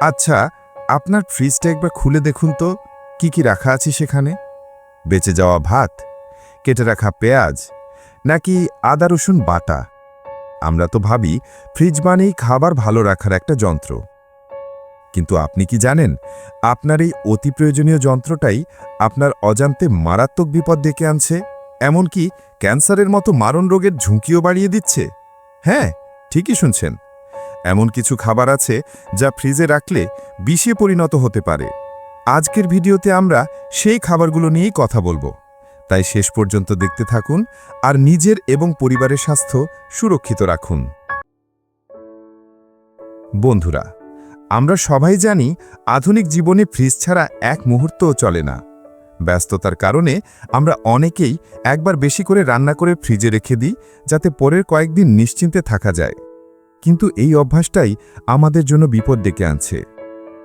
আচ্ছা আপনার ফ্রিজটা একবার খুলে দেখুন তো, কি কি রাখা আছে সেখানে? বেঁচে যাওয়া ভাত, কেটে রাখা পেঁয়াজ, নাকি আদা, রসুন, বাটা? আমরা তো ভাবি, ফ্রিজ মানেই খাবার ভালো রাখার একটা যন্ত্র। কিন্তু আপনি কি জানেন, আপনার এই অতি প্রয়োজনীয় যন্ত্রটাই আপনার অজান্তে মারাত্মক বিপদ ডেকে আনছে? এমনকি ক্যান্সারের মতো মারণ রোগের ঝুঁকিও বাড়িয়ে দিচ্ছে? হ্যাঁ ঠিকই শুনছেন। এমন কিছু খাবার আছে যা ফ্রিজে রাখলে বিষে পরিণত হতে পারে। আজকের ভিডিওতে আমরা সেই খাবারগুলো নিয়েই কথা বলব। তাই শেষ পর্যন্ত দেখতে থাকুন আর নিজের এবং পরিবারের স্বাস্থ্য সুরক্ষিত রাখুন। বন্ধুরা, আমরা সবাই জানি আধুনিক জীবনে ফ্রিজ ছাড়া এক মুহূর্তও চলে না। ব্যস্ততার কারণে আমরা অনেকেই একবার বেশি করে রান্না করে ফ্রিজে রেখে দিই যাতে পরের কয়েকদিন নিশ্চিন্তে থাকা যায়। কিন্তু এই অভ্যাসটাই আমাদের জন্য বিপদ ডেকে আনছে।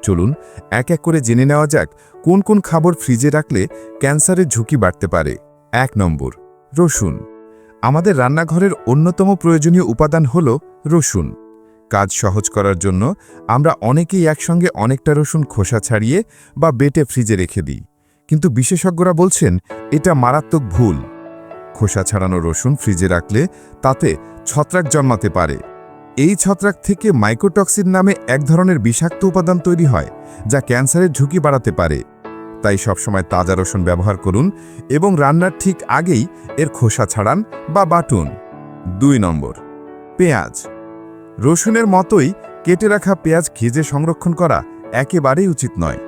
চলুন, এক এক করে জেনে নেওয়া যাক কোন কোন খাবার ফ্রিজে রাখলে ক্যান্সারের ঝুঁকি বাড়তে পারে। এক নম্বর, রসুন। আমাদের রান্নাঘরের অন্যতম প্রয়োজনীয় উপাদান হল রসুন। কাজ সহজ করার জন্য আমরা অনেকেই একসঙ্গে অনেকটা রসুন খোসা ছাড়িয়ে বা বেটে ফ্রিজে রেখে দিই। কিন্তু বিশেষজ্ঞরা বলছেন এটা মারাত্মক ভুল। খোসা ছাড়ানো রসুন ফ্রিজে রাখলে তাতে ছত্রাক জন্মাতে পারে। এই ছত্রাক থেকে মাইক্রোটক্সিন নামে এক ধরনের বিষাক্ত উপাদান তৈরি হয়, যা ক্যান্সারের ঝুঁকি বাড়াতে পারে। তাই সবসময় তাজা রসুন ব্যবহার করুন এবং রান্নার ঠিক আগেই এর খোসা ছাড়ান বা বাটুন। দুই নম্বর, পেঁয়াজ। রসুনের মতোই কেটে রাখা পেঁয়াজ খেজে সংরক্ষণ করা একেবারেই উচিত নয়।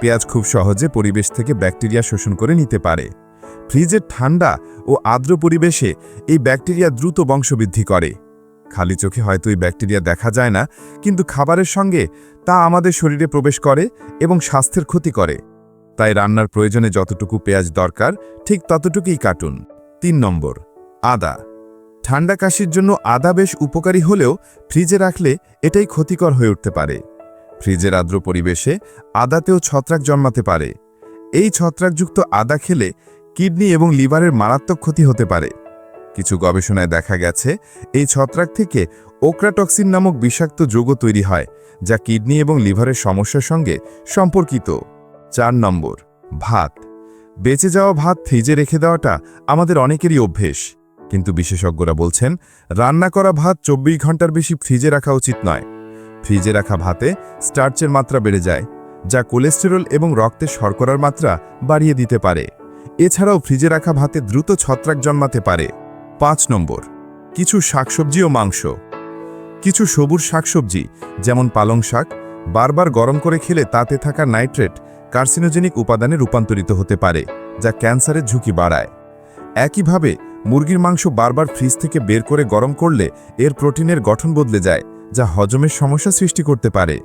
পেঁয়াজ খুব সহজে পরিবেশ থেকে ব্যাকটেরিয়া শোষণ করে নিতে পারে। ফ্রিজের ঠান্ডা ও আর্দ্র পরিবেশে এই ব্যাকটেরিয়া দ্রুত বংশবৃদ্ধি করে। খালি চোখে হয়তো এই ব্যাকটেরিয়া দেখা যায় না, কিন্তু খাবারের সঙ্গে তা আমাদের শরীরে প্রবেশ করে এবং স্বাস্থ্যের ক্ষতি করে। তাই রান্নার প্রয়োজনে যতটুকু পেঁয়াজ দরকার, ঠিক ততটুকুই কাটুন। তিন নম্বর, আদা। ঠান্ডা কাশির জন্য আদা বেশ উপকারী হলেও ফ্রিজে রাখলে এটাই ক্ষতিকর হয়ে উঠতে পারে। ফ্রিজের আর্দ্র পরিবেশে আদাতেও ছত্রাক জন্মাতে পারে। এই ছত্রাকযুক্ত আদা খেলে কিডনি এবং লিভারের মারাত্মক ক্ষতি হতে পারে। কিছু গবেষণায় দেখা গেছে, এই ছত্রাক থেকে ওক্রাটক্সিন নামক বিষাক্ত যৌগ তৈরি হয়, যা কিডনি এবং লিভারের সমস্যার সঙ্গে সম্পর্কিত। চার নম্বর, ভাত। বেঁচে যাওয়া ভাত ফ্রিজে রেখে দেওয়াটা আমাদের অনেকেরই অভ্যেস। কিন্তু বিশেষজ্ঞরা বলছেন, রান্না করা ভাত চব্বিশ ঘণ্টার বেশি ফ্রিজে রাখা উচিত নয়। ফ্রিজে রাখা ভাতে স্টার্চের মাত্রা বেড়ে যায়, যা কোলেস্টেরল এবং রক্তে শর্করার মাত্রা বাড়িয়ে দিতে পারে। এছাড়াও ফ্রিজে রাখা ভাতে দ্রুত ছত্রাক জন্মাতে পারে। পাঁচ নম্বর, কিছু শাকসবজি ও মাংস। কিছু সবুজ শাকসবজি, যেমন পালং শাক, বারবার গরম করে খেলে তাতে থাকা নাইট্রেট কার্সিনোজেনিক উপাদানে রূপান্তরিত হতে পারে, যা ক্যান্সারের ঝুঁকি বাড়ায়। একইভাবে, মুরগির মাংস বারবার ফ্রিজ থেকে বের করে গরম করলে এর প্রোটিনের গঠন বদলে যায়, যা হজমের সমস্যা সৃষ্টি করতে পারে।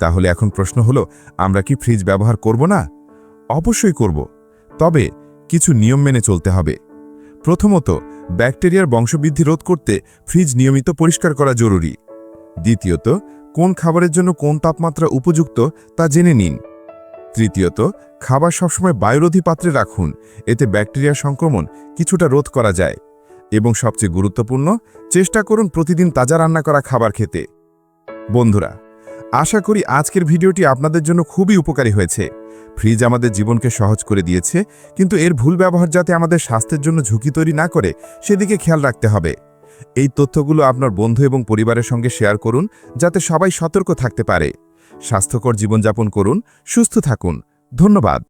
তাহলে এখন প্রশ্ন হলো, আমরা কি ফ্রিজ ব্যবহার করব না? অবশ্যই করব, তবে কিছু নিয়ম মেনে চলতে হবে। প্রথমত, ব্যাকটেরিয়ার বংশবৃদ্ধি রোধ করতে ফ্রিজ নিয়মিত পরিষ্কার করা জরুরি। দ্বিতীয়ত, কোন খাবারের জন্য কোন তাপমাত্রা উপযুক্ত তা জেনে নিন। তৃতীয়ত, খাবার সবসময় বায়ুরোধী পাত্রে রাখুন, এতে ব্যাকটেরিয়া সংক্রমণ কিছুটা রোধ করা যায়। এবং সবচেয়ে গুরুত্বপূর্ণ, চেষ্টা করুন প্রতিদিন তাজা রান্না করা খাবার খেতে। বন্ধুরা, আশা করি আজকের ভিডিওটি আপনাদের জন্য খুবই উপকারী হয়েছে। ফ্রিজ আমাদের জীবনকে সহজ করে দিয়েছে, কিন্তু এর ভুল ব্যবহার যাতে আমাদের স্বাস্থ্যের জন্য ঝুঁকি তৈরি না করে, সেদিকে খেয়াল রাখতে হবে। এই তথ্যগুলো আপনার বন্ধু এবং পরিবারের সঙ্গে শেয়ার করুন, যাতে সবাই সতর্ক থাকতে পারে। স্বাস্থ্যকর জীবনযাপন করুন, সুস্থ থাকুন। ধন্যবাদ।